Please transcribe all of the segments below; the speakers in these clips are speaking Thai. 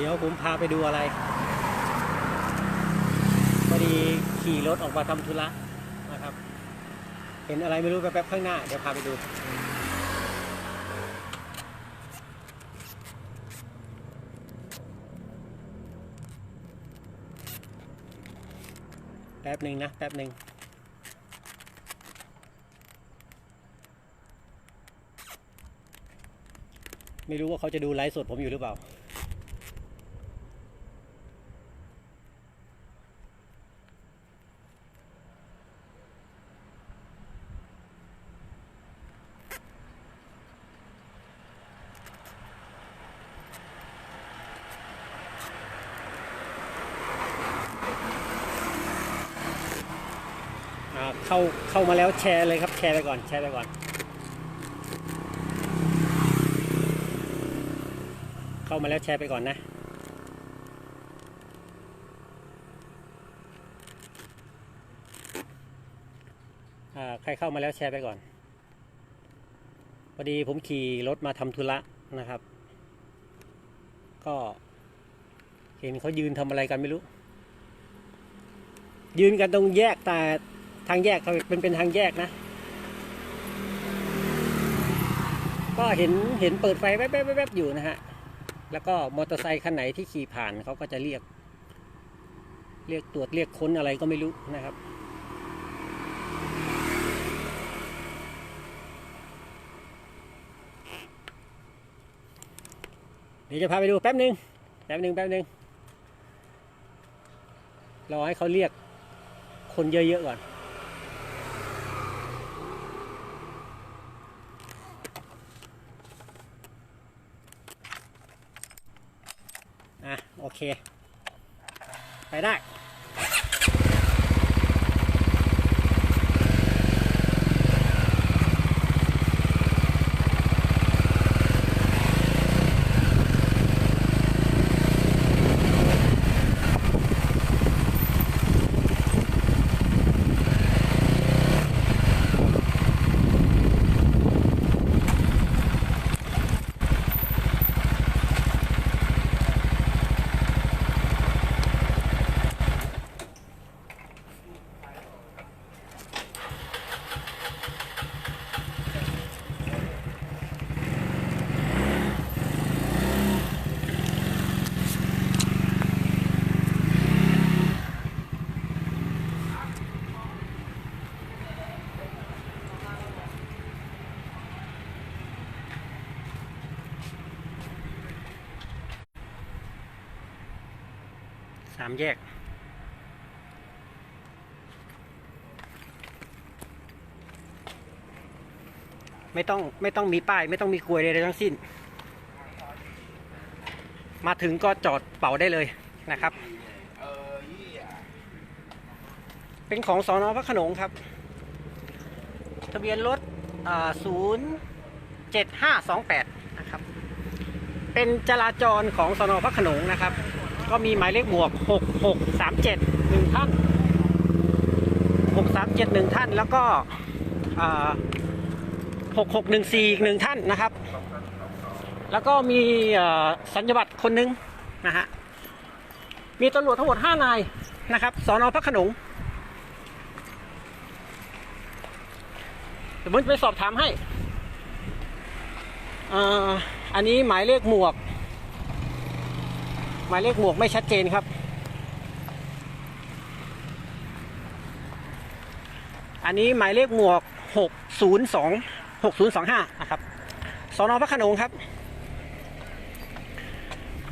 เดี๋ยวผมพาไปดูอะไรพอดีขี่รถออกมาทำธุระนะครับ เห็นอะไรไม่รู้แป๊บๆข้างหน้า เดี๋ยวพาไปดูแป๊บหนึ่งนะแป๊บหนึ่งไม่รู้ว่าเขาจะดูไลฟ์สดผมอยู่หรือเปล่า อ่า เข้าเข้ามาแล้วแชร์เลยครับแชร์ไปก่อนแชร์ไปก่อน เข้ามาแล้วแชร์ไปก่อนนะใครเข้ามาแล้วแชร์ไปก่อนพอดีผมขี่รถมาทำธุระนะครับ ก็เห็นเขายืนทำอะไรกันไม่รู้ ยืนกันตรงแยกแต่ ทางแยกเขาเป็นเป็นทางแยกนะ ก็เห็นเห็นเปิดไฟแวบๆๆๆอยู่นะฮะ แล้วก็มอเตอร์ไซค์คันไหนที่ขี่ผ่านเขาก็จะเรียก เรียกตรวจเรียกค้นอะไรก็ไม่รู้นะครับเดี๋ยวจะพาไปดูแป๊บหนึ่งแป๊บหนึ่งแป๊บหนึ่งรอให้เขาเรียกคนเยอะๆก่อน อะ โอเค ไปได้ามแยก ไม่ต้องไม่ต้องมีป้ายไม่ต้องมีกลวยใดๆทั้งสิ้น มาถึงก็จอดเป่าได้เลยนะครับ เป็นของสอนอพระขนงครับ ทะเบียนรถศูนย์เจ็ดห้าสองแปดนะครับ เป็นจราจรของสอนอพระขนงนะครับ ก็มีหมายเลขหมวก 6637หนึ่งท่าน 637หนึ่งท่าน แล้วก็ 6614 อีกหนึ่งท่านนะครับ แล้วก็มีสัญญบัตรคนหนึงนะฮะ มีตำรวจทั้งหมด 5 นายนะครับ สอนอพระขนงเดี๋ยวผมไปสอบถามให้ออันนี้หมายเลขหมวก หมายเลขหมวกไม่ชัดเจนครับ อันนี้หมายเลขหมวก 602 6025นะครับสอนอพระขนงครับ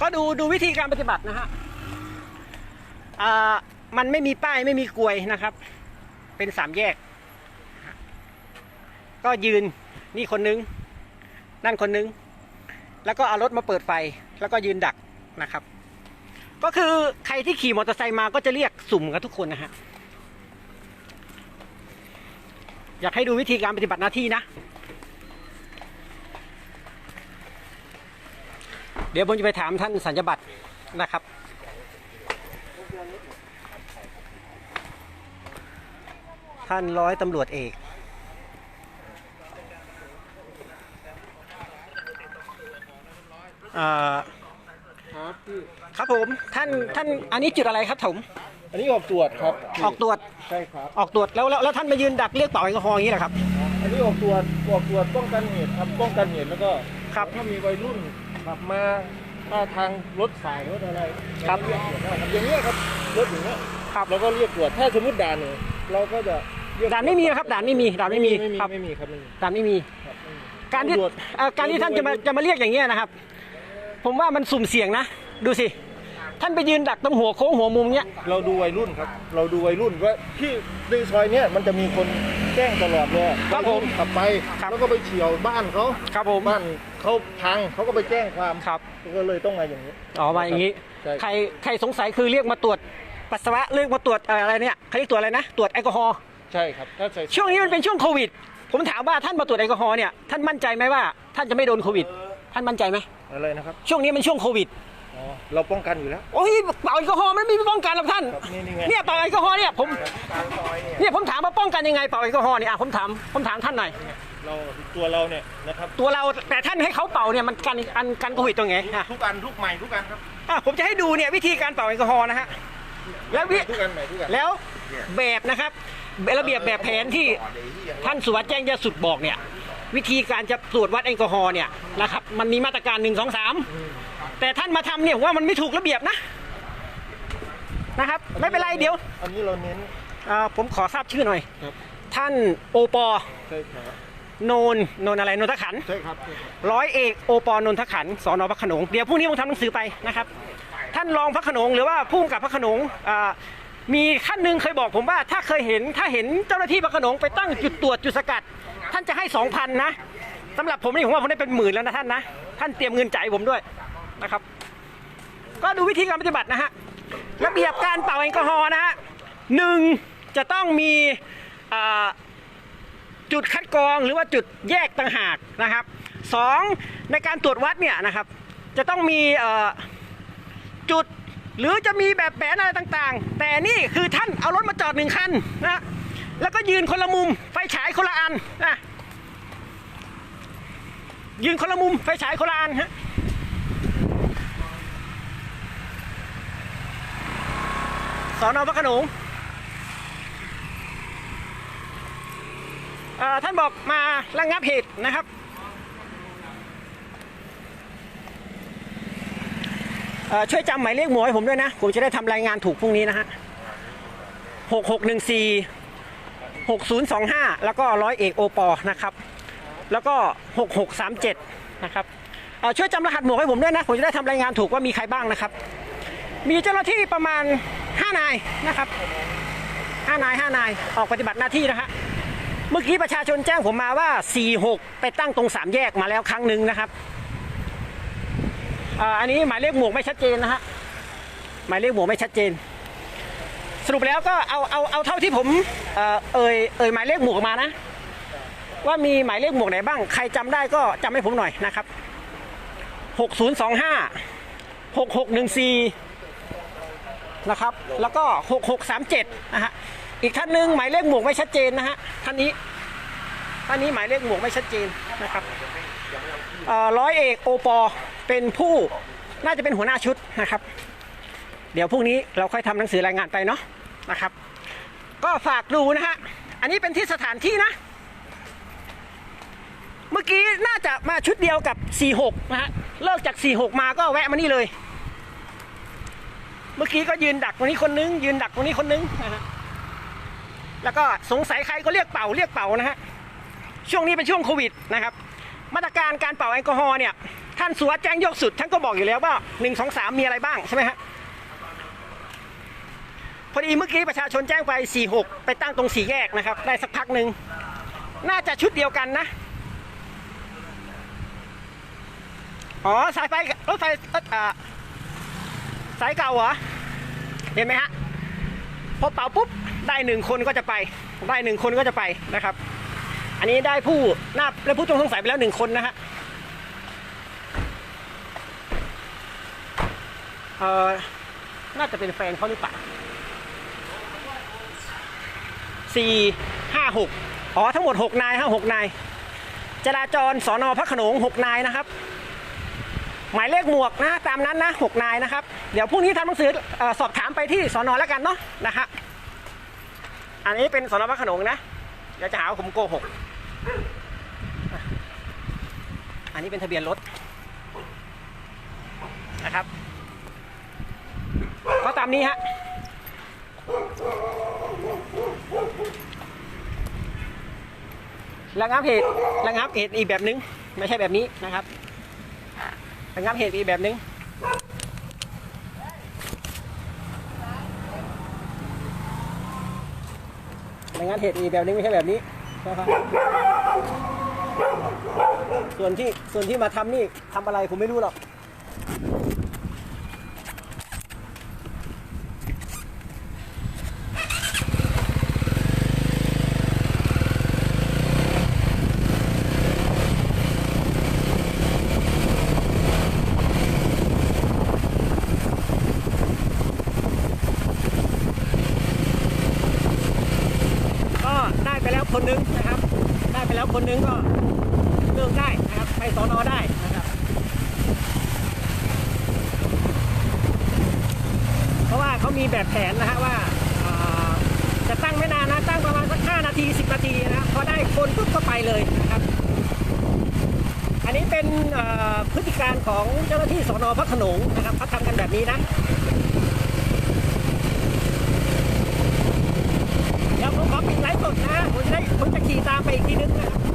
ก็ดูดูวิธีการปฏิบัตินะฮะอ่ามันไม่มีป้ายไม่มีกลวยนะครับ เป็นสามแยก ก็ยืนนี่คนนึง นั่นคนนึง แล้วก็เอารถมาเปิดไฟ แล้วก็ยืนดักนะครับ ก็คือใครที่ขี่มอเตอร์ไซค์มาก็จะเรียกสุ่มกันทุกคนนะฮะ อยากให้ดูวิธีการปฏิบัติหน้าที่นะ เดี๋ยวผมจะไปถามท่านสัญญบัตรนะครับท่านร้อยตำรวจเอกอ่า ครับพี่ครับผมท่านท่านอันนี้จุดอะไรครับผมอันนี้ออกตรวจครับออกตรวจใช่ครับ ออกตรวจแล้วแล้วแล้วท่านมายืนดักเรียกเป่าแอลกอฮอล์อย่างนี้เหรอครับ อันนี้ออกตรวจออกตรวจป้องกันเหตุครับป้องกันเหตุแล้วก็ครับถ้ามีวัยรุ่นขับมาถ้าทางรถสายรถอะไรครับเาก็เรียกตรวจได้ครับอย่างเงี้ยครับรถอย่างเงี้ยครับเราก็เรียกตรวจถ้าสมมติด่านเนี่ยเราก็จะเรียกด่านไม่มีนะครับด่านไม่มีด่านไม่มีไม่มีครับไม่มีครับไม่มีด่านไม่มีครับไม่มีการที่ตำรวจเอ่อการที่ท่านจะมาจะมาเรียกอย่างเงี้ยนะครับ ผมว่ามันสุ่มเสี่ยงนะ ดูสิ ท่านไปยืนดักตรงหัวโค้งหัวมุมเนี้ย เราดูวัยรุ่นครับ เราดูวัยรุ่นว่าที่ในซอยเนี้ยมันจะมีคนแจ้งตลอดเลยครับผมวัยนขับไปครับแล้วก็ไปเฉียวบ้านเขาครับผม บ้านเขาพังเขาก็ไปแจ้งความครับ ก็เลยต้องมาอย่างนี้ อ๋อมาอย่างนี้ ใช่ใครใครสงสัยคือเรียกมาตรวจปัสสาวะเรียกมาตรวจเอ่ออะไรเนี่ยเขาเรียกตรวจอะไรนะ ตรวจแอลกอฮอล์ ใช่ครับถ้าใส่ช่วงนี้มันเป็นช่วงโควิด ผมถามว่าท่านมาตรวจแอลกอฮอล์เนี่ย ท่านมั่นใจไหมว่า ท่านจะไม่โดนโควิด ท่านมั่นใจไหม อะไรนะครับ ช่วงนี้มันช่วงโควิดอ๋อ เราป้องกันอยู่แล้ว โอ้ยเป่าแอลกอฮอล์มันไม่มีป้องกันหรอกท่าน ครับนี่นี่ไง เนี่ยเป่าแอลกอฮอล์เนี่ยผมกลางซอยเนี่ยเนี่ยผมถามว่าป้องกันยังไงเป่าแอลกอฮอล์เนี่ยอะผมถามผมถามท่านหน่อย เราตัวเราเนี่ยนะครับตัวเราแต่ท่านให้เขาเป่าเนี่ยมันกันอันกันโควิดตรงไหนอะทุกอันทุกใหม่ทุกอันครับอะผมจะให้ดูเนี่ยวิธีการเป่าแอลกอฮอล์นะฮะ แล้ววิ ทุกอันใหม่ทุกอันแล้วแบบนะครับระเบียบแบบแผนที่ท่านสุวัสด์แจ้งยาสุดบอกเนี่ย วิธีการจะตรวจวัดแอลกอฮอล์เนี่ยนะครับมันมีมาตรการหนึ่งสองสาม แต่ท่านมาทำเนี่ยผมว่ามันไม่ถูกระเบียบนะนะครับ ไม่เป็นไรเดี๋ยวอันนี้เราเน้นเอ่อผมขอทราบชื่อหน่อย ครับท่านโอปอใช่ครับโนนโนนอะไรโนนทขันธ์ ใช่ครับใช่ครับร้อยเอกโอปอนนทขันธ์สอนอพระโขนงเดี๋ยวพรุ่งนี้ผมทำหนังสือไปนะครับ ท่านรองพระโขนงหรือว่าผู้กำกับพระโขนงอ่ามีท่านหนึ่งเคยบอกผมว่าถ้าเคยเห็นถ้าเห็นเจ้าหน้าที่พระโขนงไปตั้งจุดตรวจจุดสกัด ท่านจะให้สองพันนะสำหรับผมนี่ผมว่าผมได้เป็นหมื่นแล้วนะท่านนะท่านเตรียมเงินจ่ายผมด้วย นะครับ ก็ดูวิธีการปฏิบัตินะฮะระเบียบการเป่าแอลกอฮอล์นะฮะหนึ่งจะต้องมีอ่าจุดคัดกรองหรือว่าจุดแยกต่างหากนะครับสองในการตรวจวัดเนี่ยนะครับ จะต้องมีจุดหรือจะมีแบบแผนอะไรต่างๆ แต่นี่คือท่านเอารถมาจอดหนึ่งคันนะแล้วก็ยืนคนละมุมไฟฉายคนละอันนะยืนคนละมุมไฟฉายคนละอันฮะ สอนอพระขนงท่านบอกมาระงงับเหตุนะครับช่วยจำหมายเลขหมวยผมด้วยนะ ผมจะได้ทำรายงานถูกพรุ่งนี้นะฮะหกหกหนึ่งสี่หกศูนย์สองห้าแล้วก็ร้อยเอกโอปอนะครับ แล้วก็หกหกสามเจ็ดนะครับช่วยจำรหัสหมวกให้ผมด้วยนะ ผมจะได้ทำรายงานถูกว่ามีใครบ้างนะครับ มีเจ้าหน้าที่ประมาณ ห้านายนะครับห้านายห้านายออกปฏิบัติหน้าที่นะฮะเมื่อกี้ประชาชนแจ้งผมมาว่า 46 ไปตั้งตรงสามแยกมาแล้วครั้งหนึ่งนะครับอันนี้หมายเลขหมวกไม่ชัดเจนนะฮะหมายเลขหมวกไม่ชัดเจน สรุปแล้วก็เอาเอาเอาเท่าที่ผมเอ่อเอ่ยเอ่ยหมายเลขหมวกมานะ ว่ามีหมายเลขหมวกไหนบ้าง ใครจำได้ก็จำให้ผมหน่อยนะครับ 6025 6614 นะครับ แล้วก็ 6637 นะฮะ อีกท่านหนึ่งหมายเลขหมวกไม่ชัดเจนนะฮะ ท่านนี้ ท่านนี้หมายเลขหมวกไม่ชัดเจนนะครับร้อยเอกโอปอเป็นผู้น่าจะเป็นหัวหน้าชุดนะครับ เดี๋ยวพรุ่งนี้เราค่อยทำหนังสือรายงานไปเนาะนะครับ ก็ฝากดูนะฮะ อันนี้เป็นที่สถานที่นะ เมื่อกี้น่าจะมาชุดเดียวกับ 46 นะฮะ เลิกจาก 46 มาก็แวะมานี่เลย เมื่อกี้ก็ยืนดักตรงนี้คนนึง ยืนดักตรงนี้คนนึงนะฮะแล้วก็สงสัยใครก็เรียกเป่าเรียกเป่านะฮะช่วงนี้เป็นช่วงโควิดนะครับ มาตรการการเป่าแอลกอฮอล์เนี่ยท่านสุวัสด์แจ้งยกสุดท่านก็บอกอยู่แล้วว่า1 2 3มีอะไรบ้างใช่ไหมฮะพอดีเมื่อกี้ประชาชนแจ้งไป 46 ไปตั้งตรงสี่แยกนะครับ ได้สักพักหนึ่ง น่าจะชุดเดียวกันนะ อ๋อ สายไฟรถไฟอ่ออ่า สายเก่าเหรอ เห็นไหมฮะ พอเป่าปุ๊บ ได้หนึ่งคนก็จะไป ได้หนึ่งคนก็จะไปนะครับ อันนี้ได้ผู้น่าได้ผู้ต้องสงสัยไปแล้วหนึ่งคนนะฮะเอ่อน่าจะเป็นแฟนเขาหรือเปล่าสี่ห้าหกอ๋อ ทั้งหมดหกนายฮะหกนาย จราจรสอนอพระขนงหกนายนะครับ หมายเลขหมวกนะตามนั้นนะหกนายนะครับ เดี๋ยวพรุ่งนี้ทำหนังสืออสอบถามไปที่สอนอแล้วกันเนาะนะฮะอันนี้เป็นสอนอพระขนงนะเดี๋ยวจะหาว่าผมโกหกอันนี้เป็นทะเบียนรถนะครับก็ตามนี้ฮะระงับเหตุระงับเหตุอีกแบบนึง ไม่ใช่แบบนี้นะครับ ระงับเหตุอีกแบบนึงระงับเหตุอีกแบบนึงไม่ใช่แบบนี้นะครับส่วนที่ส่วนที่มาทำนี่ทำอะไรผมไม่รู้หรอกได้ไปแล้ว คนนึงนะครับ ได้ไปแล้วคนนึงก็เลิกได้นะครับ ไปสอนอได้นะครับ เพราะว่าเขามีแบบแผนนะฮะว่าจะตั้งไม่นานนะตั้งประมาณสักห้านาทีสิบนาทีนะพอได้คนปุ๊บก็ไปเลยนะครับ อันนี้เป็นพฤติการของเจ้าหน้าที่สอนอพระขนงนะครับเขาทำกันแบบนี้นะ ขี่ตามไปอีกทีนึงนะครั